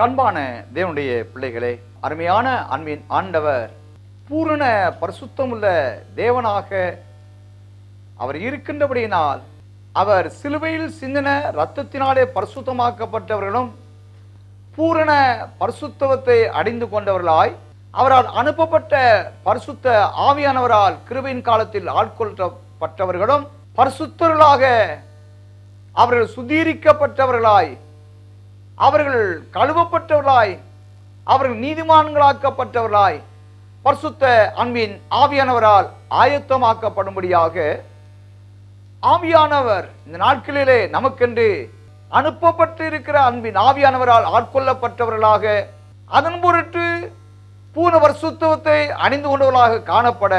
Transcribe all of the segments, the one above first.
எனக்கு அன்பான தேவனுடைய பிள்ளைகளே அருமையான அன்பின் ஆண்டவர் பூரண பரிசுத்தமுள்ள தேவனாக அவர் இருக்கின்றபடியினால் அவர் சிலுவையில் சிந்தின இரத்தத்தினாலே பரிசுத்தமாக்கப்பட்டவர்களும் பூரண பரிசுத்தவத்தை அடைந்து கொண்டவர்களாய் அவரால் அனுப்பப்பட்ட பரிசுத்த ஆவியானவரால் கிருபையின் காலத்தில் ஆட்கொள்ளப்பட்டவர்களும் பரிசுத்தர்களாக அவர்கள் சுதீரிக்கப்பட்டவர்களாய் அவர்கள் கழுவப்பட்டவர்களாய் அவர்கள் நீதிமான்களாக்கப்பட்டவர்களாய் பரிசுத்த அன்பின் ஆவியானவரால் ஆயத்தமாக்கப்படும்படியாக ஆவியானவர் இந்த நாட்களிலே நமக்கென்று அனுப்பப்பட்டு இருக்கிற அன்பின் ஆவியானவரால் ஆட்கொள்ளப்பட்டவர்களாக அதன் பொருட்டு பூர்ண பரிசுத்தவத்தை அணிந்து கொண்டவர்களாக காணப்பட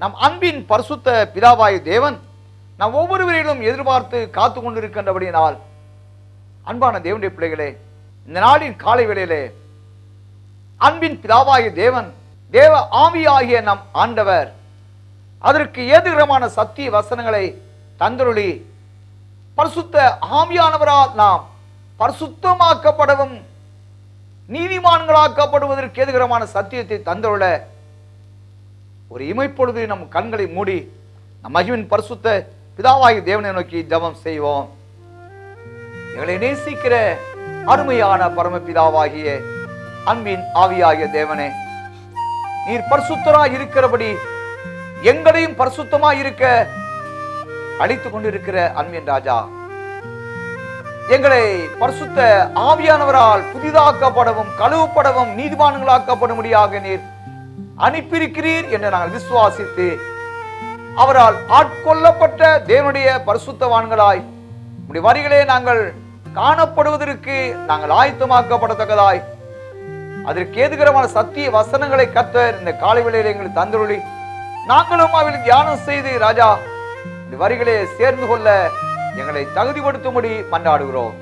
நம் அன்பின் பரிசுத்த பிதாவாய தேவன் நம் ஒவ்வொருவரிலும் எதிர்பார்த்து காத்து கொண்டிருக்கின்றபடியினால் அன்பான தேவனுடைய பிள்ளைகளே இந்த நாளின் காலை வேளையிலே அன்பின் பிதாவாகிய தேவன் தேவ ஆவியாகிய நம் ஆண்டவர் அதற்கு ஏதுகரமான சத்திய வசனங்களை தந்தருளி பரிசுத்த ஆவியானவரால் நாம் பரிசுத்தமாக்கப்படவும் நீதிமான்களாக்கப்படுவதற்கு ஏதுகரமான சத்தியத்தை தந்தருள ஒரு இமைப்பொழுது நம் கண்களை மூடி நம் மகிவின் பரிசுத்த பிதாவாகி தேவனை நோக்கி ஜபம் செய்வோம். எங்களை நேசிக்கிற அருமையான பரமபிதாவாகிய அன்பின் ஆவியாகிய தேவனே நீர் பரிசுத்தராய் இருக்கிறபடி எங்களையும் பரிசுத்தமாய் இருக்க அழைத்துக் கொண்டிருக்கிற அன்பின் ராஜா எங்களை பரிசுத்த ஆவியானவரால் புதிதாக்கப்படவும் கழுவப்படவும் நீதிமான்களாக்கப்படும்படியாக நீர் அனுப்பியிருக்கிறீர் என்று நாங்கள் விசுவாசித்து அவரால் ஆட்கொள்ளப்பட்ட தேவனுடைய பரிசுத்தவான்களாய் வரிகளே நாங்கள் காணப்படுவதற்கு நாங்கள் ஆயத்தமாக்கப்படத்தக்கதாய். அதற்கு ஏதுகரமான சத்திய வசனங்களை கத்தர் இந்த காலை வேளையில் எங்களுக்கு தந்தருளி. நாங்களும் அவர்கள் தியானம் செய்து ராஜா இந்த வரிகளே சேர்ந்து கொள்ள எங்களை தகுதிப்படுத்தும்படி மன்றாடுகிறோம்.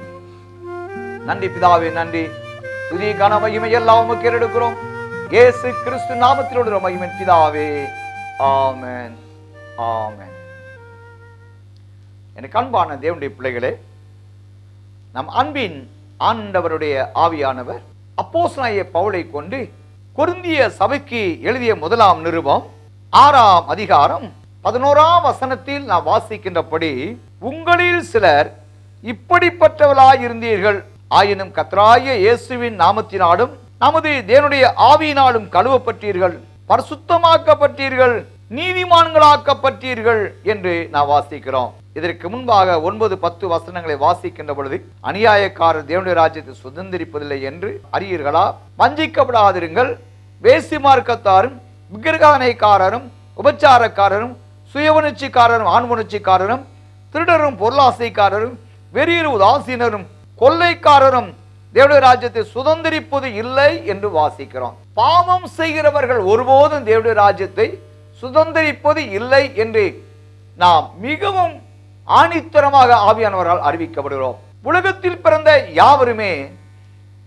நன்றி பிதாவே நன்றி. துதி கன மகிமை எல்லாம் உமக்கு எடுக்கிறோம் இயேசு கிறிஸ்து நாமத்திலோடு மகிமன் பிதாவே. ஆமன். ஆமன். எனக்கு அன்பான தேவனுடைய பிள்ளைகளே நம் அன்பின் ஆண்டவருடைய ஆவியானவர் அப்போஸ் நாய பவுளை கொண்டு கொருந்திய சபைக்கு எழுதிய முதலாம் நிருபம் ஆறாம் அதிகாரம் பதினோராம் வசனத்தில் நாம் வாசிக்கின்றபடி உங்களில் சிலர் இப்படிப்பட்டவளாயிருந்தீர்கள் ஆயினும் கத்ராய இயேசுவின் நாமத்தினாலும் நமது தேவனுடைய ஆவியினாலும் கழுவப்பட்டீர்கள். பரிசுத்தமாக்கப்பட்டீர்கள். நீதிமான்களாக்கப்பட்டீர்கள் என்று நாம் வாசிக்கிறோம். இதற்கு முன்பாக ஒன்பது பத்து வசனங்களை வாசிக்கின்ற பொழுது அநியாயக்காரர் தேவனுடைய ராஜ்யத்தை சுதந்திரிப்பதில்லை என்று அறியீர்களா? வஞ்சிக்கப்படாதிருங்கள். வேசி மார்க்கத்தாரும் விக்கிரகானைக்காரரும் உபச்சாரக்காரரும் சுய உணர்ச்சிக்காரரும் ஆண்முணர்ச்சிக்காரரும் திருடரும் பொருளாசைக்காரரும் வெறியர் உதாசீனரும் கொள்ளைக்காரரும் தேவடைய ராஜ்யத்தை சுதந்திரிப்பது இல்லை என்று வாசிக்கிறோம். பாவம் செய்கிறவர்கள் ஒருபோதும் தேவடைய ராஜ்யத்தை சுதந்திரிப்பது இல்லை என்று நாம் மிகவும் ஆணித்தரமாக ஆவியானவரால் அறிவிக்கப்படுகிறோம். உலகத்தில் பிறந்த யாவருமே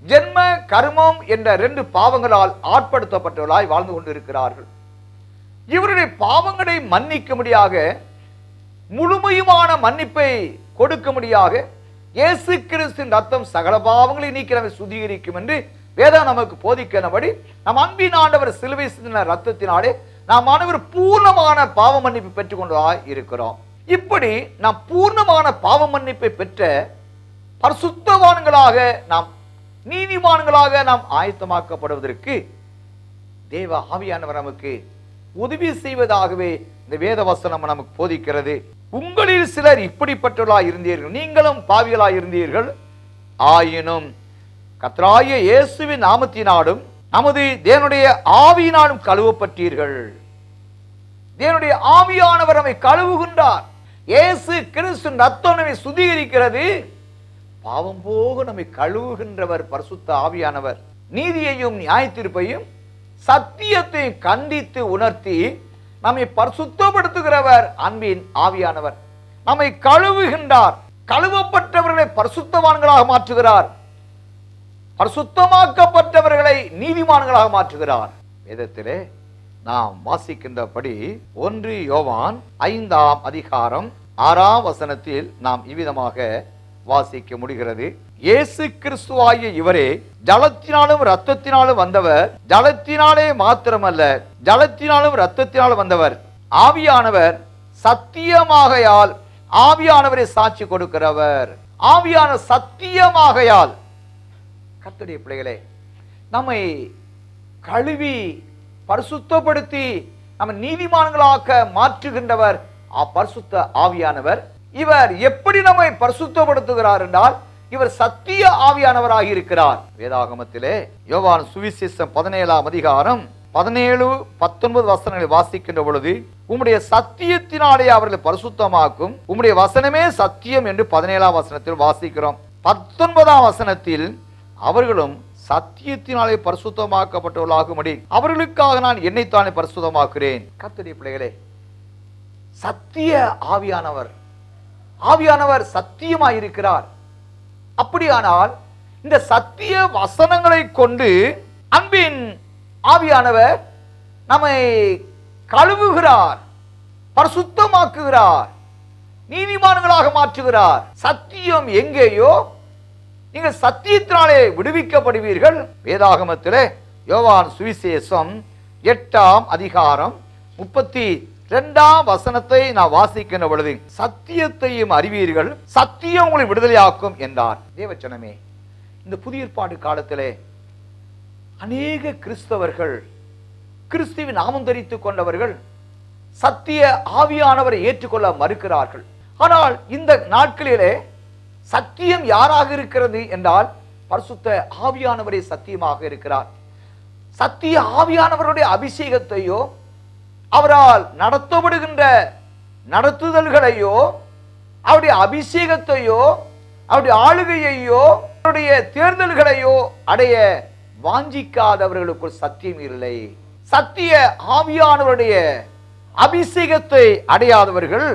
ஜென்ம கர்மம் என்ற ரெண்டு பாவங்களால் ஆட்படுத்தப்பட்டவர்களாய் வாழ்ந்து கொண்டிருக்கிறார்கள். இவருடைய பாவங்களை மன்னிக்கும்படியாக முழுமையுமான மன்னிப்பை கொடுக்கும்படியாக இயேசு கிறிஸ்தின் ரத்தம் சகல பாவங்களை நீக்கி நம்மை சுத்திகரிக்கும் என்று வேதம் நமக்கு போதிக்கிறபடி நம் அன்பின் ஆண்டவர் சிலுவை சிந்தின ரத்தத்தினாலே நாம் அனைவர் பூர்ணமான பாவ மன்னிப்பு பெற்றுக்கொண்டதாக இருக்கிறோம். இப்படி நாம் பூர்ணமான பாவ மன்னிப்பை பெற்ற பரிசுத்தவான்களாக நாம் நீதிமான்களாக நாம் ஆயத்தமாக்கப்படுவதற்கு தேவ ஆவியானவர் நமக்கு உதவி செய்வதாகவே இந்த வேத வசனம் நமக்கு போதிக்கிறது. உங்களில் சிலர் இப்படிப்பட்டவர்களா இருந்தீர்கள். நீங்களும் பாவிகளா இருந்தீர்கள். ஆயினும் கத்ராய இயேசுவின் நாமத்தினாலும் நமது தேவனுடைய ஆவியினாலும் கழுவப்பட்டீர்கள். தேவனுடைய ஆவியானவர் நம்மை கழுவுகின்றார். இயேசு கிறிஸ்து ரத்தம் நம்மை சுதிகரிக்கிறது. பாவம் போக நம்மை கழுவுகின்றவர் பரிசுத்த ஆவியானவர். நீதியையும் நியாயத்தீர்ப்பையும் சத்தியத்தை கண்டித்து உணர்த்தி நம்மை பரிசுத்தப்படுத்துகிறவர் அன்பின் ஆவியானவர். நம்மை கழுவுகின்றார். கழுவப்பட்டவர்களை பரிசுத்தவான்களாக மாற்றுகிறார். பரிசுத்தமாக்கப்பட்டவர்களை நீதிமான்களாக மாற்றுகிறார். வேதத்திலே நாம் வாசிக்கின்றபடி ஒன்று யோவான் ஐந்தாம் அதிகாரம் ஆறாம் வசனத்தில் நாம் இவ்விதமாக வாசிக்க முடிகிறது. இயேசு கிறிஸ்துவாகிய இவரே ஜலத்தினாலும் ரத்தத்தினாலும் வந்தவர். ஜலத்தினாலே மாத்திரமல்ல ஜலத்தினாலும் ரத்தத்தினாலும் வந்தவர். ஆவியானவர் சத்தியமாகையால் ஆவியானவரை சாட்சி கொடுக்கிறவர். ஆவியான சத்தியமாகையால். கத்துடைய பிள்ளைகளே நம்மை கழுவி பரிசுத்தப்படுத்தி நம்ம நீதிமான்களாக மாற்றுகின்றவர் பரிசுத்த ஆவியானவர். இவர் எப்படி நம்மை பரிசுத்தப்படுத்துகிறார் என்றால் இவர் சத்திய ஆவியானவராக இருக்கிறார். வேதாகமத்திலே யோவான் சுவிசேஷம் பதினேழாம் அதிகாரம் பதினேழு பத்தொன்பது வசனங்களை வாசிக்கின்ற பொழுது உம்முடைய சத்தியத்தினாலே அவர்களை பரிசுத்தமாக்கும். உம்முடைய வசனமே சத்தியம் என்று பதினேழாம் வசனத்தில் வாசிக்கிறோம். பத்தொன்பதாம் வசனத்தில் அவர்களும் சத்தியத்தினாலே பரிசுத்தமாக்கப்பட்டவர்களாகும்படி அவர்களுக்காக நான் என்னைத்தானே பரிசுத்தமாக்குறேன் கத்துடைய பிள்ளைகளே சத்திய ஆவியானவர் ஆவியானவர் சத்தியமாயிருக்கிறார். அப்படியானால் இந்த சத்திய வசனங்களை கொண்டு அன்பின் ஆவியானவர் நம்மை கழுவுகிறார் பரிசுத்தமாக்குகிறார் நீதிமான்களாக மாற்றுகிறார். சத்தியம் எங்கேயோ நீங்கள் சத்தியத்தினாலே விடுவிக்கப்படுவீர்கள். வேதாகமத்திலே யோவான் சுவிசேஷம் எட்டாம் அதிகாரம் முப்பத்தி இரண்டாம் வசனத்தை நான் வாசிக்கின்ற பொழுது சத்தியத்தையும் அறிவீர்கள் சத்தியம் உங்களை விடுதலையாக்கும் என்றார். தேவச்சனமே இந்த புதிய ஏற்பாடு காலத்திலே அநேக கிறிஸ்தவர்கள் கிறிஸ்துவின் நாமம் தரித்துக் கொண்டவர்கள் சத்திய ஆவியானவரை ஏற்றுக்கொள்ள மறுக்கிறார்கள். ஆனால் இந்த நாட்களிலே சத்தியம் யாராக இருக்கிறது என்றால் பரிசுத்த ஆவியானவரே சத்தியமாக இருக்கிறார். சத்திய ஆவியானவருடைய அபிஷேகத்தையோ அவரால் நடத்தப்படுகின்ற நடத்துதல்களையோ அவருடைய அபிஷேகத்தையோ அவருடைய ஆளுகையையோ அவருடைய தேர்தல்களையோ அடைய வாஞ்சிக்காதவர்களுக்குள் சத்தியம் இல்லை. சத்திய ஆவியானவருடைய அபிஷேகத்தை அடையாதவர்கள்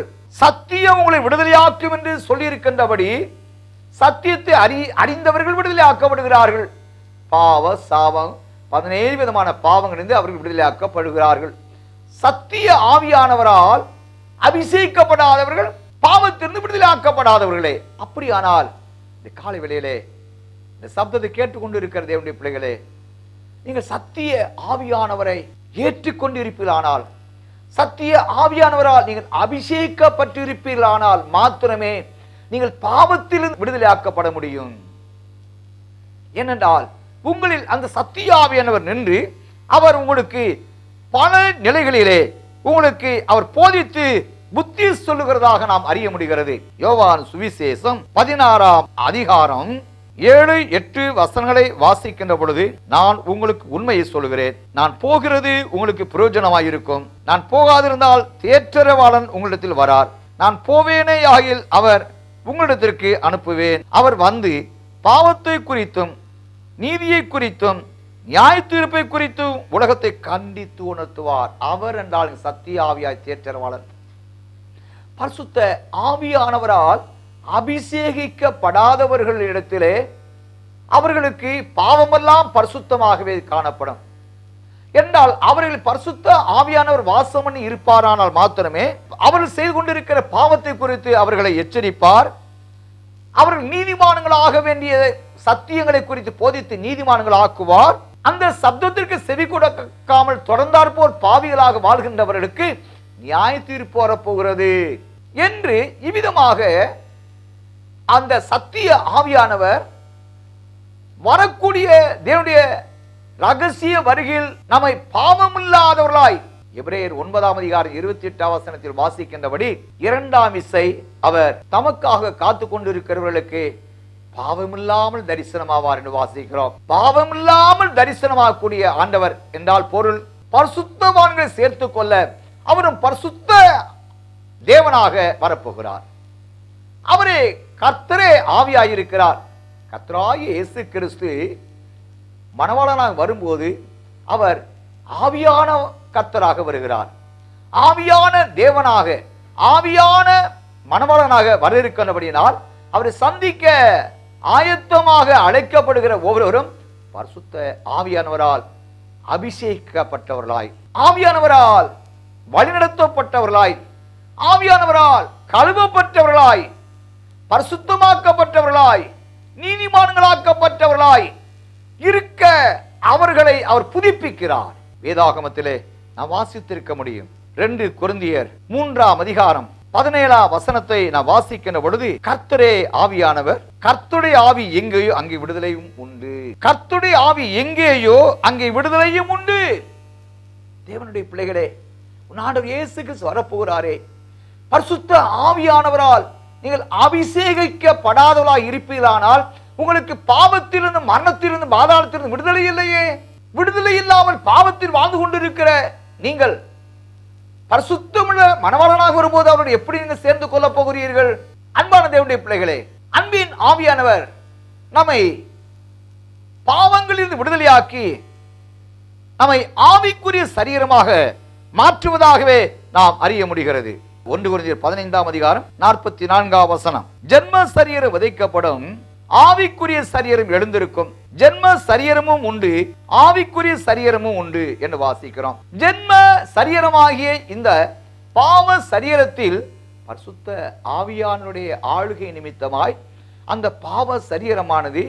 சத்தியம் உங்களை விடுதலையாக்கும் என்று சொல்லியிருக்கின்றபடி சத்தியத்தை அறி அறிந்தவர்கள் விடுதலையாக்கப்படுகிறார்கள் பாவ சாபம் பதினேழு விதமான பாவங்களிலிருந்து அவர்கள் விடுதலையாக்கப்படுகிறார்கள் சத்திய ஆவியானவரால் அபிஷேகிக்கப்படாதவர்கள் பாவத்திலிருந்து விடுதலையாக்கப்படாதவர்களே அப்படியானால் இந்த காலை வேளையிலே இந்த சப்தத்தை கேட்டுக்கொண்டு இருக்கிற தேவனுடைய பிள்ளைகளே நீங்கள் சத்திய ஆவியானவரை ஏற்றுக்கொண்டிருப்பீர்களானால் சத்திய ஆவியானவரால் நீங்கள் அபிஷேகப்பட்டிருப்பீர்களானால் மாத்திரமே நீங்கள் பாவத்திலிருந்து விடுதலையாக்கப்பட முடியும். ஏனென்றால் உங்களில் அந்த சத்தியாவியானவர் நின்று அவர் உங்களுக்கு பல நிலைகளிலே உங்களுக்கு அவர் போதித்து புத்தி சொல்லுகிறதாக நாம் அறிய முடிகிறது. யோவான் சுவிசேஷம் பதினாறாம் அதிகாரம் ஏழு எட்டு வசனங்களை வாசிக்கின்ற பொழுது நான் உங்களுக்கு உண்மையை சொல்கிறேன் நான் போகிறது உங்களுக்கு பிரயோஜனமாயிருக்கும். நான் போகாதிருந்தால் தேற்றரவாளன் உங்களிடத்தில் வரார். நான் போவேனே ஆகில் அவர் உங்களிடத்திற்கு அனுப்புவேன். அவர் வந்து பாவத்தை குறித்தும் நீதியை குறித்தும் நியாய தீர்ப்பை குறித்தும் உலகத்தை கண்டித்து உணர்த்துவார். அவர் என்றால் சத்திய ஆவியாய் தேற்றவாளர் பரிசுத்த ஆவியானவரால் அபிஷேகிக்கப்படாதவர்களிடத்திலே அவர்களுக்கு பாவமெல்லாம் பரிசுத்தமாகவே காணப்படும். என்றால் அவர்கள் பரிசுத்த ஆவியானவர் வாசம் பண்ணி இருப்பாரானால் மாத்திரமே அவர்கள் செய்து கொண்டிருக்கிற பாவத்தை குறித்து அவர்களை எச்சரிப்பார். அவர்கள் நீதிமான்களாக வேண்டிய சத்தியங்களை குறித்து போதித்து நீதிமானங்கள் ஆக்குவார் அந்த சப்தத்திற்கு செவி கொடுக்காமல் தொடர்ந்தார் போல் பாவிகளாக வாழ்கின்றவர்களுக்கு நியாய தீர்ப்பு வரப்போகிறது என்று இவ்விதமாக அந்த சத்திய ஆவியானவர் வரக்கூடிய தேவனுடைய ரகசிய வருகையில் நம்மை பாவமில்லாதவர்களாய் எபிரேயர் ஒன்பதாம் அதிகாரம் இருபத்தி எட்டாம் வசனத்தில் வாசிக்கின்றபடி இரண்டாம் இசை அவர் தமக்காக காத்து கொண்டிருக்கிறவர்களுக்கு பாவமில்லாமல் தரிசனமாவார் என்று வாசிக்கிறோம். பாவமில்லாமல் தரிசனமாகக்கூடிய ஆண்டவர் என்றால் பொருள் பரிசுத்தவான்களை சேர்த்துக் கொள்ள அவரும் பரிசுத்த தேவனாக வரப்போகிறார். அவரே கர்த்தரே ஆவியாயிருக்கிறார். கர்த்தராகிய இயேசு கிறிஸ்து மணவாளனாக வரும்போது அவர் ஆவியான கர்த்தராக வருகிறார். ஆவியான தேவனாக ஆவியான மணவாளனாக வர இருக்கின்றபடியினால் அவரை சந்திக்க ஆயத்தமாக அழைக்கப்படுகிற ஒவ்வொருவரும் பரிசுத்த ஆவியானவரால் அபிஷேகிக்கப்பட்டவர்களாய் ஆவியானவரால் வழிநடத்தப்பட்டவர்களாய் ஆவியானவரால் கழுவப்பட்டவர்களாய் பரிசுத்தமாக்கப்பட்டவர்களாய் நீதிமான்களாக்கப்பட்டவர்களாய் இருக்க அவர்களை அவர் புதுப்பிக்கிறார். வேதாகமத்திலே நாம் வாசித்திருக்க முடியும். ரெண்டு குருந்தியர் மூன்றாம் அதிகாரம் பதினேழாம் வசனத்தை நான் வாசிக்கின்ற பொழுது கர்த்தரே ஆவியானவர் கர்த்துடைய ஆவி எங்கேயோ அங்கே விடுதலையும் உண்டு. கர்த்துடைய ஆவி எங்கேயோ அங்கே விடுதலையும் உண்டு. தேவனுடைய பிள்ளைகளே உன்னாண்டவர் இயேசுக்கு வரப்போகிறாரே. பரிசுத்த ஆவியானவரால் நீங்கள் அபிஷேகிக்கப்படாதவளா இருப்பீர்களானால் உங்களுக்கு பாவத்திலிருந்து மரணத்திலிருந்து பாதாளத்திலிருந்து விடுதலை இல்லையே. விடுதலை இல்லாமல் பாவத்தில் வாழ்ந்து கொண்டிருக்கிற நீங்கள் பரிசுத்தமுள்ள மனவாளனாக வரும்போது அவரோடு எப்படி நீங்கள் சேர்ந்து கொள்ளப் போகிறீர்கள்? அன்பான தேவனுடைய பிள்ளைகளே அன்பின் ஆவியானவர் நம்மை பாவங்களிலிருந்து விடுதலையாக்கி நம்மை ஆவிக்குரிய சரீரமாக மாற்றுவதாகவே நாம் அறிய முடிகிறது. ஒன்று குருந்தியர் பதினைந்தாம் அதிகாரம் நாற்பத்தி நான்காம் வசனம். ஜென்ம சரீரம் விதைக்கப்படும் ஆவிக்குரிய சரீரம் எழுந்திருக்கும். ஜென்ம சரீரமும் உண்டு ஆவிக்குரிய சரீரமும் உண்டு என்று வாசிக்கிறோம். ஜென்ம சரீரமாகிய இந்த பாவ சரீரத்தில் பரிசுத்த ஆவியானுடைய ஆளுகை நிமித்தமாய் அந்த பாவ சரீரமானது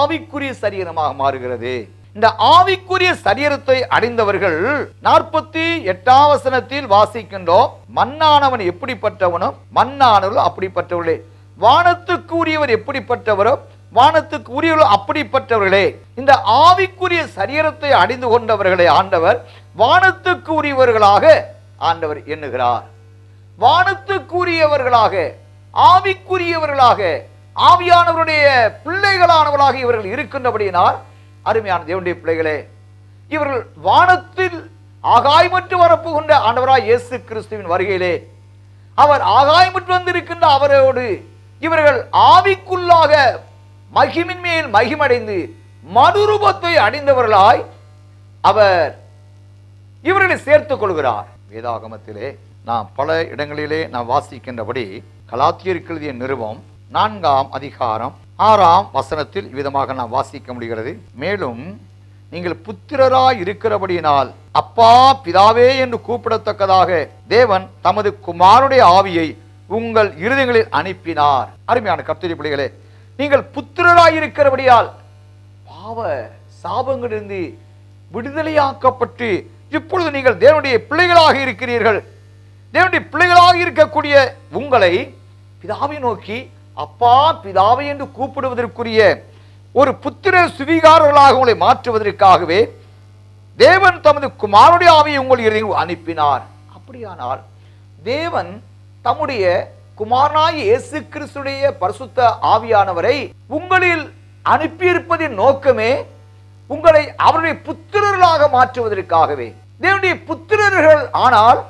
ஆவிக்குரிய சரீரமாக மாறுகிறது. இந்த ஆவிக்குரிய சரீரத்தை அடைந்தவர்கள் நாற்பத்தி எட்டாம் வசனத்தில் வாசிக்கின்றோம் மண்ணானவன் எப்படிப்பட்டவனும் மண்ணானவர்கள் அப்படிப்பட்டவர்களே வானத்துக்கு உரியவர் எப்படிப்பட்டவரோ வானத்துக்கு உரியவர்கள் அப்படிப்பட்டவர்களே. இந்த ஆவிக்குரிய சரீரத்தை அடைந்து கொண்டவர்களை ஆண்டவர் வானத்துக்கு உரியவர்களாக ஆண்டவர் எண்ணுகிறார். வானத்துக்குரியவர்களாக ஆவிக்குரியவர்களாக ஆவியானவருடைய பிள்ளைகளானவர்களாக இவர்கள் இருக்கின்றபடியினால் அருமையான தேவனுடைய பிள்ளைகளே இவர்கள் வானத்தில் ஆகாயமற்று வரப்புகின்ற ஆண்டவராய் இயேசு கிறிஸ்துவின் வருகையிலே அவர் ஆகாயமற்று வந்திருக்கின்ற அவரோடு இவர்கள் ஆவிக்குள்ளாக மகிமின் மேல் மகிமடைந்து மனுரூபத்தை அடைந்தவர்களாய் அவர் இவர்களை சேர்த்துக் கொள்கிறார். வேதாகமத்திலே நாம் பல இடங்களிலே நாம் வாசிக்கின்றபடி கலாத்தியருக்கு நிறுவம் நான்காம் அதிகாரம் ஆறாம் வசனத்தில் விதமாக நாம் வாசிக்க முடிகிறது. மேலும் நீங்கள் புத்திரராய் இருக்கிறபடியினால் அப்பா பிதாவே என்று கூப்பிடத்தக்கதாக தேவன் தமது குமாருடைய ஆவியை உங்கள் இருதயங்களில் அனுப்பினார். அருமையான கர்த்தரி பிள்ளைகளே நீங்கள் புத்திரராயிருக்கிறபடியால் பாவ சாபங்களிலிருந்து விடுதலையாக்கப்பட்டு இப்பொழுது நீங்கள் தேவனுடைய பிள்ளைகளாக இருக்கிறீர்கள். தேவனுடைய பிள்ளைகளாக இருக்கக்கூடிய உங்களை பிதாவை நோக்கி அப்பா பிதாவை என்று கூப்பிடுவதற்குரிய ஒரு புத்திர சுவீகாரர்களாக உங்களை மாற்றுவதற்காகவே தேவன் தமது குமாரனுடைய ஆவியை உங்கள் இறுதியில் அனுப்பினார். அப்படியானால் தேவன் தம்முடைய குமாரனாய் இயேசு கிறிஸ்துடைய பரிசுத்த ஆவியானவரை உங்களில் அனுப்பியிருப்பதின் நோக்கமே உங்களை அவருடைய புத்திரர்களாக மாற்றுவதற்காகவே. தேவனுடைய புத்திரர்கள் ஆனால்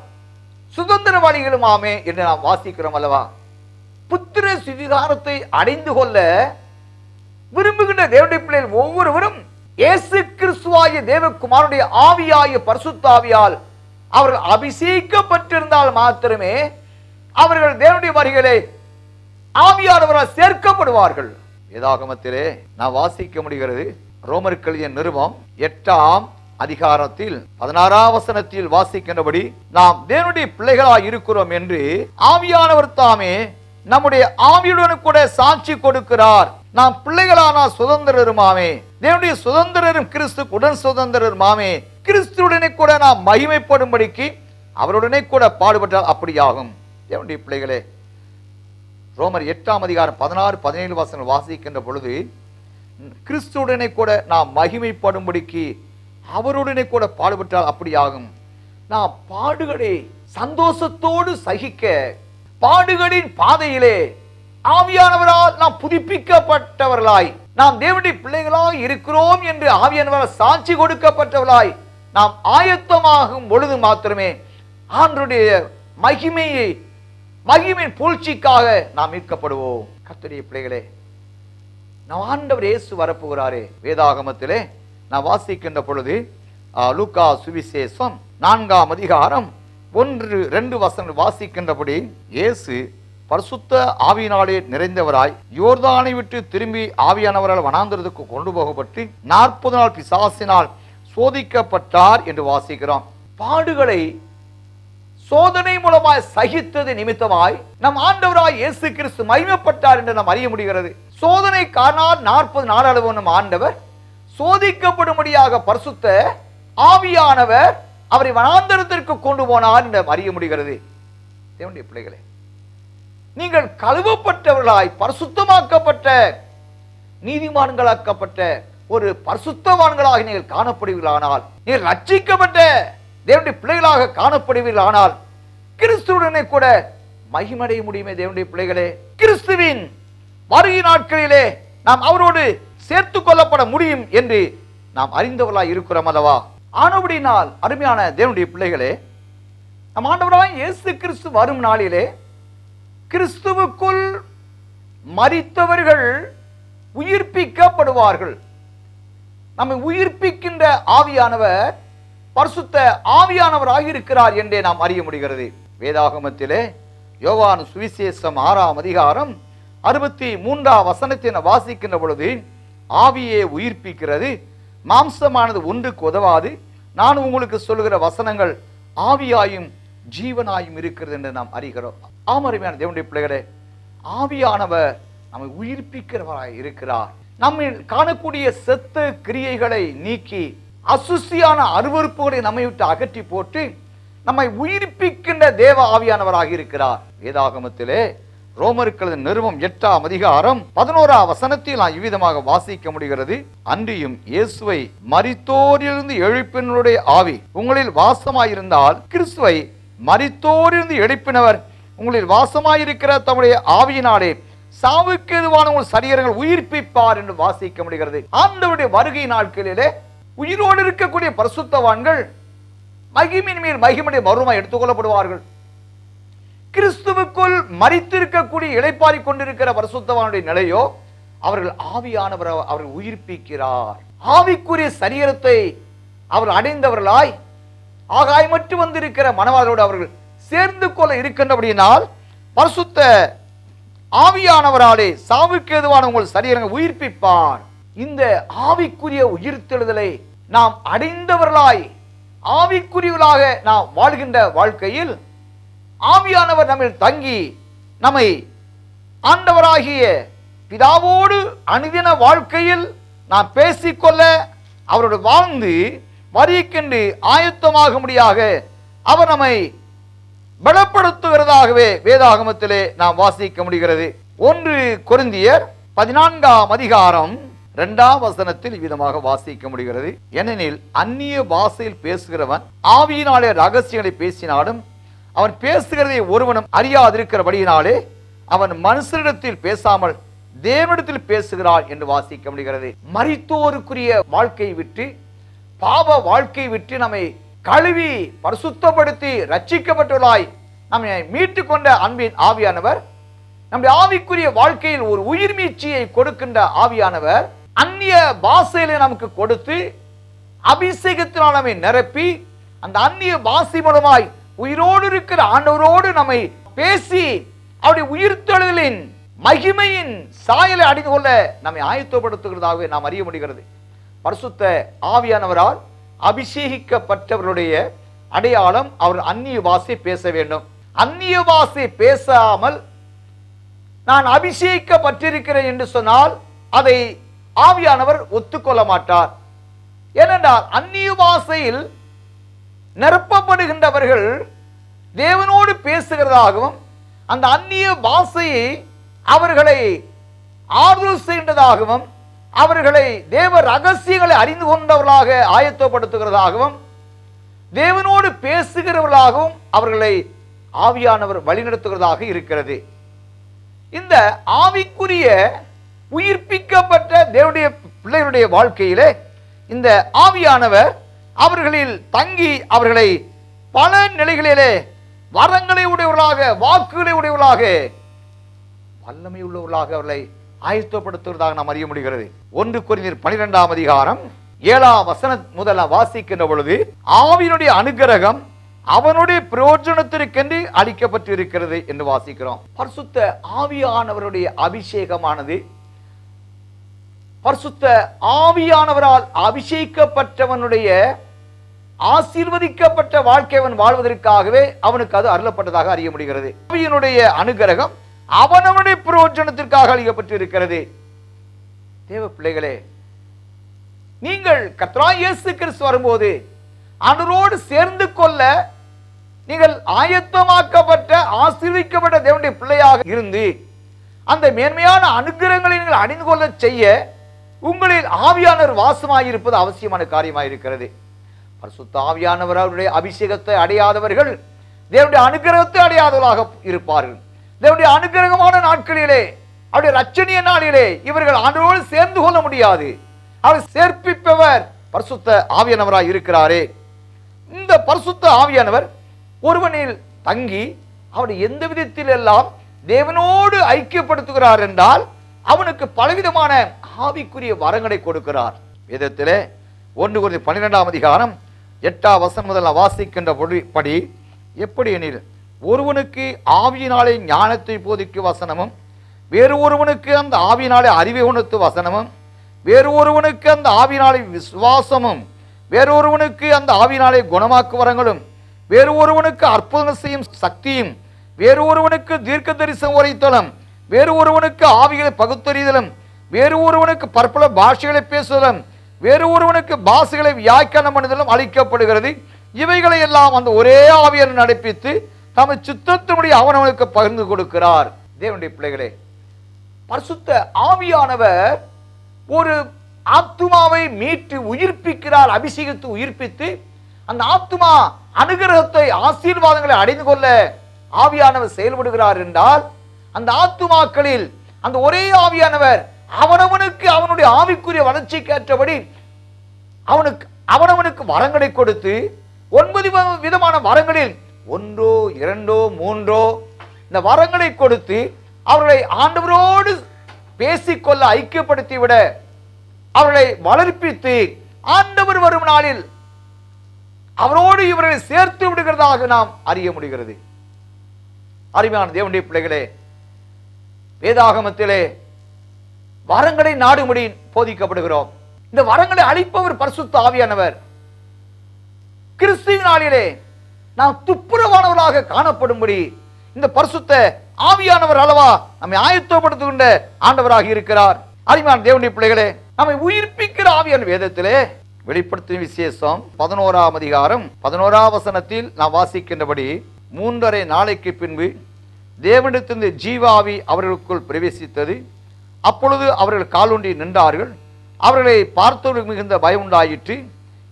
சுதந்திரவாளிகளுமாமே என்று நாம் வாசிக்கிறோம் அல்லவா? புத்திர சுவிகாரத்தை அடைந்து கொள்ள விரும்புகின்ற தேவனுடைய பிள்ளைகள் ஒவ்வொருவரும் இயேசு கிறிஸ்துவாய தேவகுமாரனுடைய ஆவியாய பரிசுத்தாவியால் அவர்கள் அபிஷேகப்பட்டிருந்தால் மாத்திரமே அவர்கள் தேவனுடைய வருகையிலே ஆவியானவரால் சேர்க்கப்படுவார்கள். வேதாகமத்திலே நான் வாசிக்க முடிகிறது ரோமர் கழிய நிருபம் எட்டாம் அதிகாரத்தில் பதினாறாம் வசனத்தில் வாசிக்கின்றபடி நாம் தேவனுடைய பிள்ளைகளாய் இருக்கிறோம் என்று ஆவியானவர் தாமே நம்முடைய ஆவியுடன் கூட சாட்சி கொடுக்கிறார். நாம் பிள்ளைகளானா சுதந்திரருமாமே தேவனுடைய சுதந்திரரும் கிறிஸ்து உடன் சுதந்திரருமாமே கிறிஸ்துடனே கூட நாம் மகிமைப்படும்படிக்கு அவருடனே கூட பாடுபட்டால் அப்படியாகும். தேவனுடைய பிள்ளைகளே ரோமர் எட்டாம் அதிகாரம் பதினாறு பதினேழு வாசனம் வாசிக்கின்ற பொழுது கிறிஸ்துடனே கூட நாம் மகிமைப்படும்படிக்கு அவருடனே கூட பாடுபட்டால் அப்படியாகும். நாம் பாடுகளை சந்தோஷத்தோடு சகிக்க பாடுகளின் பாதையிலே ஆவியானவரால் நாம் புதுப்பிக்கப்பட்டவர்களாய் நாம் தேவனுடைய பிள்ளைகளாக இருக்கிறோம் என்று ஆவியானவரால் சாட்சி கொடுக்கப்பட்டவர்களாய் நாம் ஆயத்தமாகும் பொழுது மாத்திரமே ஆண்டுடைய மகிமையை மகிமின் பூழ்ச்சிக்காக நாம் மீட்கப்படுவோம். கத்துடைய பிள்ளைகளே நம் ஆண்டவர் இயேசு வரப்போகிறாரே. வேதாகமத்திலே நான் வாசிக்கின்ற பொழுது ஆ, லூக்கா சுவிசேஷம் நான்காம் அதிகாரம் ஒன்று ரெண்டு வசனங்கள் வாசிக்கின்றபடி இயேசு பரிசுத்த ஆவியினாலே நிறைந்தவராய் யோர்தானை விட்டு திரும்பி ஆவியானவரால் வனாந்திரத்துக்கு கொண்டு போகப்பட்டு நாற்பது நாள் பிசாசினால் சோதிக்கப்பட்டார் என்று வாசிக்கிறோம். பாடுகளை சோதனை மூலமாய் சகித்தது நிமித்தமாய் நம் ஆண்டவராய் இயேசு கிறிஸ்து மகிமைப்பட்டார் என்று நாம் அறிய முடிகிறது. சோதனை காணால் நாற்பது நாளளவு நம் ஆண்டவர் சோதிக்கப்படும்படியாக பரிசுத்த ஆவியானவர் அவரை வனாந்தரத்திற்கு கொண்டு போனார் என்று அறிய முடிகிறது. தேவனுடைய பிள்ளைகளே நீங்கள் கழுவப்பட்டவர்களாய் பரிசுத்தமாக்கப்பட்ட நீதிமான்களாக்கப்பட்ட ஒரு பரிசுத்தவான்களாக நீங்கள் காணப்படுவீர்களானால் நீங்கள் ரட்சிக்கப்பட்ட தேவனுடைய பிள்ளைகளாக காணப்படுவீர்களானால் கிறிஸ்துவுடனே கூட மகிமடைய முடியுமே தேவனுடைய பிள்ளைகளே. கிறிஸ்துவின் வருகை நாட்களிலே நாம் அவரோடு சேர்த்து கொள்ளப்பட முடியும் என்று நாம் அறிந்தவர்களாய் இருக்கிறோம் அல்லவா? ஆனபடினால் அருமையான தேவனுடைய பிள்ளைகளே நம் ஆண்டவராய் இயேசு கிறிஸ்து வரும் நாளிலே கிறிஸ்துவுக்குள் மறித்தவர்கள் உயிர்ப்பிக்கப்படுவார்கள். நம்மை உயிர்ப்பிக்கின்ற ஆவியானவர் பரிசுத்த ஆவியானவராக இருக்கிறார் என்றே நாம் அறிய முடிகிறது. வேதாகமத்திலே யோவான் சுவிசேஷம் ஆறாம் அதிகாரம் அறுபத்தி மூன்றாம் வசனத்தை வாசிக்கின்ற பொழுது ஆவியே உயிர்ப்பிக்கிறது மாம்சமானது ஒன்றுக்கு உதவாது நான் உங்களுக்கு சொல்லுகிற வசனங்கள் ஆவியாயும் ஜீவனாயும் இருக்கிறது என்று நாம் அறிகிறோம். ஆமருமையான தேவனுடைய பிள்ளைகளே ஆவியானவர் நம்மை உயிர்ப்பிக்கிறவராய் இருக்கிறார். நம்மில் காணக்கூடிய செத்து கிரியைகளை நீக்கி அசுசியான அருவறுப்புகளை நம்மை விட்டு அகற்றி போட்டு நம்மை உயிர்ப்பிக்கின்ற தேவ ஆவியானவராக இருக்கிறார். வேதாகமத்திலே ரோமருக்களது நிறுவம் எட்டாம் அதிகாரம் பதினோரா வசனத்தில் நான் இவ்விதமாக வாசிக்க முடிகிறது. அன்றியும் இயேசுவை மரித்தோரிலிருந்து எழுப்பினருடைய ஆவி உங்களில் வாசமாயிருந்தால் கிறிஸ்துவை மரித்தோரிலிருந்து எழுப்பினவர் உங்களில் வாசமாயிருக்கிற தம்முடைய ஆவியினாலே சாவுக்கு எதுவான உங்கள் சரீரங்கள் உயிர்ப்பிப்பார் என்று வாசிக்க முடிகிறது. ஆண்டவருடைய வருகை நாட்களிலே உயிரோடு இருக்கக்கூடிய பரிசுத்தவான்கள் மகிமின் மேல் மகிமனை மறுமை எடுத்துக்கொள்ளப்படுவார்கள். கிறிஸ்துவுக்குள் மறித்திருக்கக்கூடிய இழைப்பாரி கொண்டிருக்கிற பரிசுத்தவானுடைய நிலையோ அவர்கள் ஆவியானவர் அவர்கள் உயிர்ப்பிக்கிறார். ஆவிக்குரிய சரீரத்தை அவர் அடைந்தவர்களாய் ஆகாயமற்று வந்திருக்கிற மனவாளரோடு அவர்கள் சேர்ந்து கொள்ள இருக்கின்றபடியினால் பரிசுத்த ஆவியானவராலே சாவுக்கு ஏதுவான உங்கள் சரீரங்கள் உயிர்ப்பிப்பார். இந்த ஆவிக்குரிய உயிர்த்தெழுதலை நாம் அடைந்தவர்களாய் ஆவிக்குரியவர்களாக நாம் வாழ்கின்ற வாழ்க்கையில் ஆவியானவர் நம்மில் தங்கி நம்மை ஆண்டவராகிய பிதாவோடு அணுதின வாழ்க்கையில் நாம் பேசிக்கொள்ள அவரோடு வாழ்ந்து வரிக்கென்று ஆயத்தமாக முடியாக அவர் நம்மை பலப்படுத்துகிறதாகவே வேதாகமத்திலே நாம் வாசிக்க முடிகிறது. ஒன்று குருந்தியர் பதினான்காம் அதிகாரம் இரண்டாம் வசனத்தில் இவ்விதமாக வாசிக்க முடிகிறது. ஏனெனில் அந்நிய பாஷையில் பேசுகிறவன் ஆவியினாலே ரகசியங்களை பேசினாலும் அவன் பேசுகிறதை ஒருவனும் அறியாதிருக்கிறபடியினாலே அவன் மனுஷனிடத்தில் பேசாமல் தேவனிடத்தில் பேசுகிறாள் என்று வாசிக்க முடிகிறது. மறித்தோருக்குரிய வாழ்க்கை விட்டு பாவ வாழ்க்கை விட்டு நம்மை கழுவி பரிசுத்தப்படுத்தி ரட்சிக்கப்பட்டுள்ளாய் நம்மை மீட்டு கொண்ட அன்பின் ஆவியானவர் நம்முடைய ஆவிக்குரிய வாழ்க்கையில் ஒரு உயிர் மீட்சியை கொடுக்கின்ற ஆவியானவர் அந்நிய பாஷையிலே நமக்கு கொடுத்து அபிஷேகத்தினால் நம்மை நிரப்பி அந்த அந்நிய பாசி மூலமாய் உயிரோடு இருக்கிற ஆண்டவரோடு நம்மை பேசி அவருடைய உயிர்த்தெழுதலின் மகிமையின் சாயலை அடைந்து கொள்ள நம்மை ஆயத்தப்படுத்துகிறதாகவே நாம் அறிய முடிகிறது. பரிசுத்த ஆவியானவரால் அபிஷேகிக்கப்பட்டவருடைய அடையாளம் அவர் அந்நிய பாஷை பேச வேண்டும். அந்நிய பாஷை பேசாமல் நான் அபிஷேகிக்கப்பட்டிருக்கிறேன் என்று சொன்னால் அதை ஆவியானவர் ஒத்துக்கொள்ள மாட்டார் ஏனென்றால் அந்நிய பாசையில் நிரப்பப்படுகின்றவர்கள் தேவனோடு பேசுகிறதாகவும் அந்த அந்நிய பாஷையை அவர்களை ஆறுதல் செய்கின்றதாகவும் அவர்களை தேவ ரகசியங்களை அறிந்து கொண்டவர்களாக ஆயத்தப்படுத்துகிறதாகவும் தேவனோடு பேசுகிறவர்களாகவும் அவர்களை ஆவியானவர் வழிநடத்துகிறதாக இருக்கிறது. இந்த ஆவிக்குரிய உயிர்ப்பிக்கப்பட்ட தேவனுடைய பிள்ளைகளுடைய வாழ்க்கையிலே இந்த ஆவியானவர் அவர்களில் தங்கி அவர்களை பல நிலைகளிலே வரங்களை உடையவர்களாக வாக்குகளை உடையவர்களாக வல்லமை உள்ளவர்களாக அவர்களை ஆயத்தப்படுத்துவதாக நாம் அறிய முடிகிறது. ஒன்று குறிஞர் பனிரெண்டாம் அதிகாரம் ஏழாம் வசன முதல வாசிக்கின்ற பொழுது ஆவியினுடைய அனுகிரகம் அவனுடைய பிரயோஜனத்திற்கென்று அளிக்கப்பட்டு இருக்கிறது என்று வாசிக்கிறோம். பரிசுத்த ஆவியானவருடைய அபிஷேகமானது பரிசுத்த ஆவியானவரால் அபிஷேகப்பட்டவனுடைய ஆசீர்வதிக்கப்பட்ட வாழ்க்கை அவன் வாழ்வதற்காகவே அவனுக்கு அது அருளப்பட்டதாக அறிய முடிகிறது. ஆவியினுடைய அனுகிரகம் அவனவனுடைய பிரயோஜனத்திற்காக அளிக்கப்பட்டு இருக்கிறது தேவ பிள்ளைகளே நீங்கள் கத்ரா இயேசு கிறிஸ்து வரும்போது அவரோடு சேர்ந்து கொள்ள நீங்கள் ஆயத்தமாக்கப்பட்ட ஆசீர்விக்கப்பட்ட தேவனுடைய பிள்ளையாக இருந்து அந்த மேன்மையான அனுகிரகங்களை நீங்கள் அணிந்து கொள்ள செய்ய உங்களில் ஆவியானவர் வாசமாயிருப்பது அவசியமான காரியமாயிருக்கிறது. பரிசுத்த ஆவியானவர் அவருடைய அபிஷேகத்தை அடையாதவர்கள் தேவனுடைய அனுகிரகத்தை அடையாதவர்களாக இருப்பார்கள். தேவனுடைய அனுகிரகமான நாட்களிலே அவருடைய ரச்சனிய நாளிலே இவர்கள் ஆண்டோடு சேர்ந்து கொள்ள முடியாது. அவர் சேர்ப்பிப்பவர் பரிசுத்த ஆவியானவராய் இருக்கிறாரே. இந்த பரிசுத்த ஆவியானவர் ஒருவனில் தங்கி அவர் எந்த விதத்தில் எல்லாம் தேவனோடு ஐக்கியப்படுத்துகிறார் என்றால் அவனுக்கு பலவிதமான ஆவிக்குரிய வரங்களை கொடுக்கிறார். வேதத்திலே ஒன்று குறித்து பன்னிரெண்டாம் அதிகாரம் எட்டாம் வசனம் முதல்ல வாசிக்கின்ற படி எப்படி எனில் ஒருவனுக்கு ஆவியினாலே ஞானத்தை போதிக்கும் வசனமும் வேறு ஒருவனுக்கு அந்த ஆவியினாலே அறிவை உணர்த்து வசனமும் வேறு ஒருவனுக்கு அந்த ஆவினாலே விசுவாசமும் வேறு ஒருவனுக்கு அந்த ஆவினாலே குணமாக்கு வரங்களும் வேறு ஒருவனுக்கு அற்புதம் செய்யும் சக்தியும் வேறு ஒருவனுக்கு தீர்க்க தரிசனம் உரைத்தலும் வேறு ஒருவனுக்கு ஆவிகளை பகுத்தறிதலும் வேறு ஒருவனுக்கு பற்பல பாஷைகளை பேசுதலும் வேறு ஒருவனுக்கு பாஷைகளை வியாக்கியானம் பண்ணுதலும் அளிக்கப்படுகிறது. இவைகளை எல்லாம் அந்த ஒரே ஆவியர் நடப்பித்து தமது சித்தத்தினுடைய அவனவனுக்கு பகிர்ந்து கொடுக்கிறார். தேவனுடைய பிள்ளைகளே பரிசுத்த ஆவியானவர் ஒரு ஆத்துமாவை மீட்டு உயிர்ப்பிக்கிறார் அபிஷேகத்தை உயிர்ப்பித்து அந்த ஆத்துமா அனுகிரகத்தை ஆசீர்வாதங்களை அடைந்து கொள்ள ஆவியானவர் செயல்படுகிறார் என்றால் அந்த ஆத்துமாக்களில் அந்த ஒரே ஆவியானவர் அவனவனுக்கு அவனுடைய ஆவிக்குரிய வளர்ச்சிக்கு ஏற்றபடி அவனுக்கு அவனவனுக்கு வரங்களை கொடுத்து ஒன்பது விதமான வரங்களில் ஒன்றோ இரண்டோ மூன்றோ இந்த வரங்களை கொடுத்து அவர்களை ஆண்டவரோடு பேசிக்கொள்ள ஐக்கியப்படுத்தி விட அவர்களை வளர்ப்பித்து ஆண்டவர் வரும் நாளில் அவரோடு இவர்களை சேர்த்து விடுகிறதாக நாம் அறிய முடிகிறது. அருமையான தேவனுடைய பிள்ளைகளே வேதாகமத்திலே வரங்களை நாடும்படி போதிக்கப்படுகிறோம். இந்த வரங்களை அளிப்பவர் பரிசுத்த ஆவியானவர். கிறிஸ்துவின் நாளிலே நாம் துப்புரவானவர்களாக காணப்படும்படி இந்த பரிசுத்த ஆவியானவர் அளவா நம்மை ஆயத்தப்படுத்துகின்ற ஆண்டவராக இருக்கிறார். அருமையான தேவனுடைய பிள்ளைகளே நம்மை உயிர்ப்பிக்கிற ஆவியான வேதத்திலே வெளிப்படுத்தும் விசேஷம் பதினோராம் அதிகாரம் பதினோராம் வசனத்தில் நாம் வாசிக்கின்றபடி மூன்றரை நாளைக்கு பின்பு தேவனிடத்திலிருந்து ஜீவாவி அவர்களுக்குள் பிரவேசித்தது. அப்பொழுது அவர்கள் காலூன்றி நின்றார்கள். அவர்களை பார்த்தவர்களுக்கு மிகுந்த பயம் உண்டாயிற்று.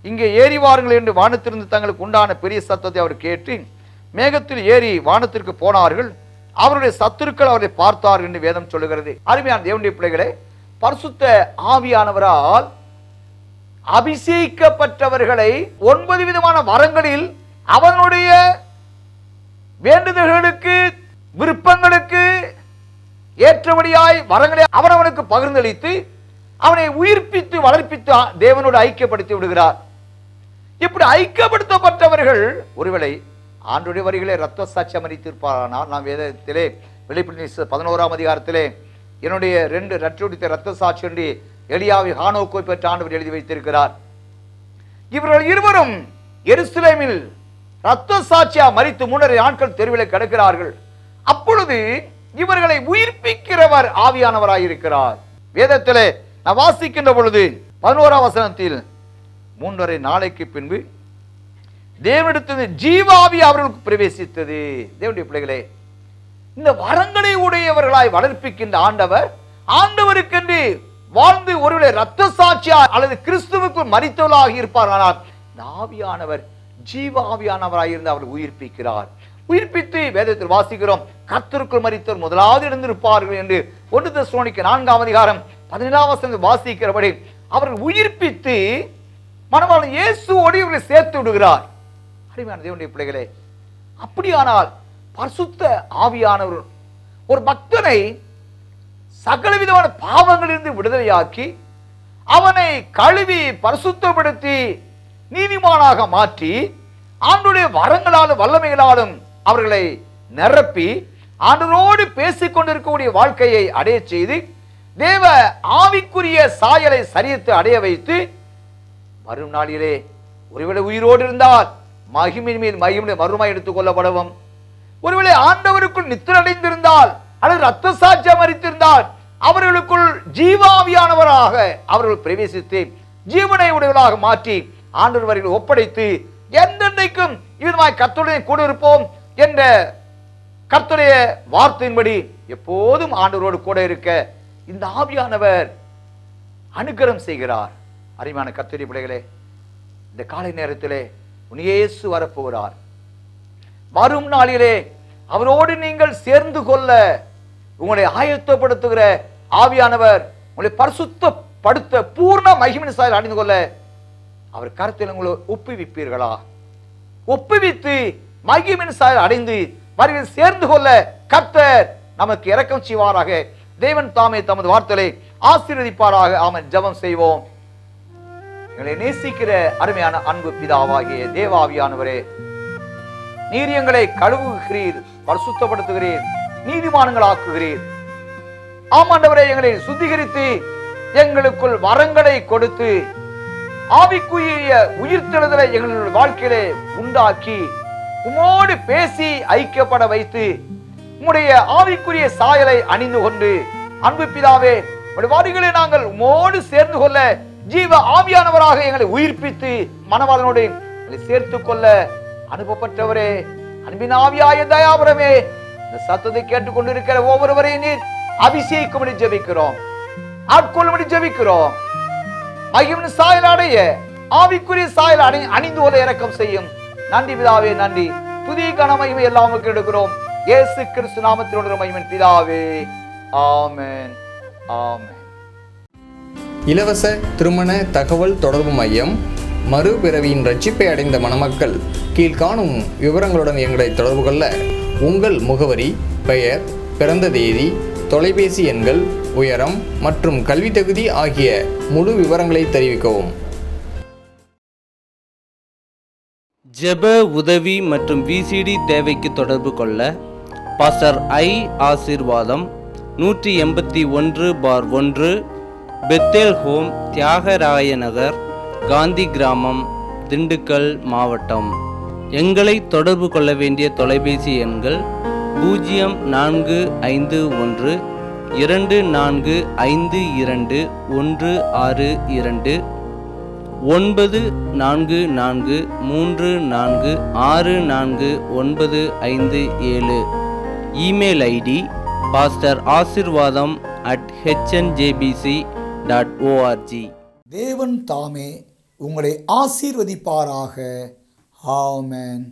இங்கே ஏறி வாருங்கள் என்று வானத்திலிருந்து தங்களுக்கு உண்டான பெரிய சத்தத்தை அவர் கேட்டு மேகத்தில் ஏறி வானத்திற்கு போனார்கள். அவருடைய சத்துருக்கள் அவரை பார்த்தார்கள் என்று வேதம் சொல்லுகிறது. அருமையான தேவனுடைய பிள்ளைகளே பரிசுத்த ஆவியானவரால் அபிஷேகிக்கப்பட்டவர்களை ஒன்பது விதமான வரங்களில் அவனுடைய வேண்டுதல்களுக்கு விருப்பங்களுக்கு ஏற்றபடியாய் வரங்களை அவனவனுக்கு பகிர்ந்தளித்து அவனை உயிர்ப்பித்து வளர்ப்பித்து தேவனோடு ஐக்கியப்படுத்தி விடுகிறார். இப்படி ஐக்கியப்படுத்தப்பட்டவர்கள் ஒருவேளை ஆண்டுடைய வரிகளை ரத்த சாட்சியம் மறித்திருப்பாரானால் நாம் வேதத்திலே வெளிப்படி பதினோராம் அதிகாரத்திலே என்னுடைய ரெண்டு ரற்றுடித்த ரத்த சாட்சி என்று எளியாவை ஹானோக்கை பெற்ற ஆண்டவர் எழுதி வைத்திருக்கிறார். இவர்கள் இருவரும் எருசலேமில் ரத்த சாட்சியா மறித்து மூன்றரை ஆட்கள் தெருவில் கிடக்கிறார்கள். அப்பொழுது இவர்களை உயிர்ப்பிக்கிறவர் ஆவியானவராயிருக்கிறார். வேதத்திலே நான் வாசிக்கின்ற பொழுது பதினோராம் வசனத்தில் மூன்றரை நாளைக்கு பின்பு தேவனிடத்திலிருந்து ஜீவாவி அவர்களுக்கு பிரவேசித்தது. தேவனுடைய பிள்ளைகளே இந்த வரங்களை உடையவர்களாய் வளர்ப்பிக்கின்ற ஆண்டவர் ஆண்டவருக்கென்று வாழ்ந்து ஒருவேளை ரத்த சாட்சியா அல்லது கிறிஸ்துவுக்கு மறித்தவர்களாக ஆனால் இந்த ஆவியானவர் ஜீவ ஆவியானவராய் இருந்து அவர் உயிர்ப்பிக்கிறார். உயிர்ப்பித்து வேதத்தில் வாசிக்கிறோம். கத்திற்குள் மறித்தோர் முதலாவது இருந்திருப்பார்கள் என்று ஒன்று சோனிக்கு நான்காம் அதிகாரம் பதினேழாம் வாசிக்கிறபடி அவர்கள் உயிர்ப்பித்து மனவாளன் இயேசுவோடு இவர்களை சேர்த்து விடுகிறார். அருமையான தேவனுடைய பிள்ளைகளே அப்படியானால் பரிசுத்த ஆவியானவர் ஒரு பக்தனை சகலவிதமான பாவங்களிலிருந்து விடுதலையாக்கி அவனை கழுவி பரிசுத்தப்படுத்தி நீதிமானாக மாற்றி ஆண்டுடைய வரங்களாலும் வல்லமைகளாலும் அவர்களை நிரப்பி ஆண்டவரோடு பேசிக் கொண்டிருக்கக்கூடிய வாழ்க்கையை அடைய செய்து தேவ ஆவிக்குரிய சாயலை சரியத்து அடைய வைத்து வரும் நாளிலே ஒருவேளை உயிரோடு இருந்தால் மகிமின் மீன் மகிமுடைய மறுமாய் எடுத்துக் கொள்ளப்படவும். ஒருவேளை ஆண்டவருக்குள் நித்திரடைந்திருந்தால் அல்லது ரத்த சாட்சியம் அறித்திருந்தால் அவர்களுக்குள் ஜீவாவியானவராக அவர்கள் பிரவேசித்து ஜீவனை உடையவர்களாக மாற்றி ஆண்டவர் ஒப்படைத்து எந்தென்றைக்கும் இவருமாய் கர்த்தருடன் கூட இருப்போம். என்ற கர்த்தருடைய வார்த்தையின்படி எப்போதும் ஆண்டவரோடு கூட இருக்க இந்த ஆவியானவர் அனுகரம் செய்கிறார். அருமையான கர்த்தருடைய பிள்ளைகளே இந்த காலை நேரத்திலே உனியேசு வரப்போகிறார். வரும் நாளிலே அவரோடு நீங்கள் சேர்ந்து கொள்ள உங்களை ஆயத்தப்படுத்துகிற ஆவியானவர் உங்களை பரிசுத்தப்படுத்த பூர்ண மகிமின் சாயல் அணிந்து கொள்ள அவர் கருத்தில் உங்களை ஒப்புவிப்பீர்களா? ஒப்புவித்து மகிமின் சாயல் அடைந்து வருகில் சேர்ந்து கொள்ள கர்த்தர் நமக்கு இறக்கம் செய்வாராக. தேவன் தாமே தமது வார்த்தைகளை ஆசீர்வதிப்பாராக. அவன் ஜெபம் செய்வோம். எங்களை நேசிக்கிற அருமையான அன்பு பிதாவாகிய தேவாவியானவரே நீர் எங்களை கழுவுகிறீர் பரிசுத்தப்படுத்துகிறீர் நீதிமானங்களாக்குகிறீர் ஆமாண்டவரே எங்களை சுத்திகரித்து எங்களுக்குள் வரங்களை கொடுத்து ஆவிக்குரிய உயிர்த்தெழுதலை எங்களுடைய வாழ்க்கையிலே உண்டாக்கி உமோடு பேசி ஐக்கியப்பட வைத்து உம்முடைய ஆவிக்குரிய சாயலை அணிந்து கொண்டு அன்பு பிதாவே வாடிகளை நாங்கள் உமோடு சேர்ந்து கொள்ள ஜீவ ஆவியானவராக எங்களை உயிர்ப்பித்து மனவாளனோடு எங்களை சேர்த்துக் கொள்ள அனுப்பப்பட்டவரே. அன்பின் ஆவியாய தயாபுரமே இந்த சத்தத்தை கேட்டுக்கொண்டிருக்கிற ஒவ்வொருவரையும் நீர் அபிஷேகமடி ஜெபிக்கிறோம் ஆட்கொள்ளும்படி ஜெபிக்கிறோம். மகிமின் சாயல் அடைய ஆவிக்குரிய சாயல் அணி அணிந்து கொள்ள இறக்கம் செய்யும். நன்றி பிதாவே நன்றி. புதிய கன எல்லாம் உமக்கு எடுக்கிறோம். இயேசு கிறிஸ்து நாமத்தினுடைய மகிமன் பிதாவே. ஆமென். ஆமன். இலவச திருமண தகவல் தொடர்பு மையம் மறுபிறவியின் ரட்சிப்பை அடைந்த மணமக்கள். கீழ்காணும் விவரங்களுடன் எங்களை தொடர்பு கொள்ள உங்கள் முகவரி பெயர் பிறந்த தேதி தொலைபேசி எண்கள் உயரம் மற்றும் கல்வி தகுதி ஆகிய முழு விவரங்களை தெரிவிக்கவும். ஜெப உதவி மற்றும் விசிடி தேவைக்கு தொடர்பு கொள்ள பாஸ்டர் ஐ ஆசீர்வாதம் நூற்றி எண்பத்தி ஒன்று பார் ஒன்று பெத்தேல் ஹோம் தியாகராய நகர் காந்தி கிராமம் திண்டுக்கல் மாவட்டம். எங்களை தொடர்பு கொள்ள வேண்டிய தொலைபேசி எண்கள் பூஜ்ஜியம் நான்கு ஐந்து ஒன்று இரண்டு நான்கு ஐந்து இரண்டு ஒன்று ஆறு இரண்டு ஒன்பது நான்கு நான்கு மூன்று நான்கு ஆறு நான்கு ஒன்பது ஐந்து ஏழு. Email ID pastor Asirvatham at HNJBC dot ORG. தேவன் தாமே உங்களை ஆசீர்வதிப்பாராக. ஆமேன்.